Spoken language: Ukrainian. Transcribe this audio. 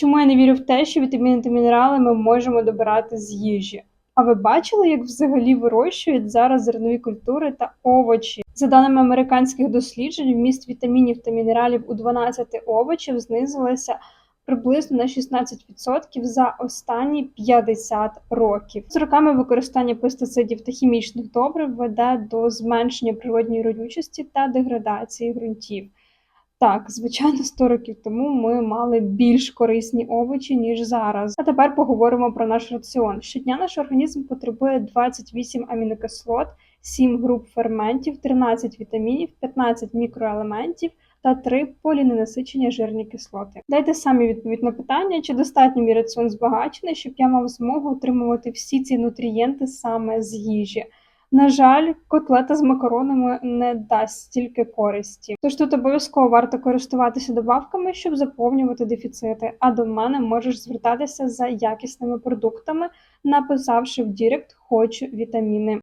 Чому я не вірю в те, що вітаміни та мінерали ми можемо добирати з їжі? А ви бачили, як взагалі вирощують зараз зернові культури та овочі? За даними американських досліджень, вміст вітамінів та мінералів у 12 овочів знизилася приблизно на 16% за останні 50 років. З роками використання пестицидів та хімічних добрив веде до зменшення природньої родючості та деградації ґрунтів. Так, звичайно, 100 років тому ми мали більш корисні овочі, ніж зараз. А тепер поговоримо про наш раціон. Щодня наш організм потребує 28 амінокислот, 7 груп ферментів, 13 вітамінів, 15 мікроелементів та 3 поліненасичені жирні кислоти. Дайте самі відповідь на питання, чи достатньо мій раціон збагачений, щоб я мав змогу отримувати всі ці нутрієнти саме з їжі. На жаль, котлета з макаронами не дасть стільки користі. Тож тут обов'язково варто користуватися добавками, щоб заповнювати дефіцити. А до мене можеш звертатися за якісними продуктами, написавши в Дірект Хочу вітаміни.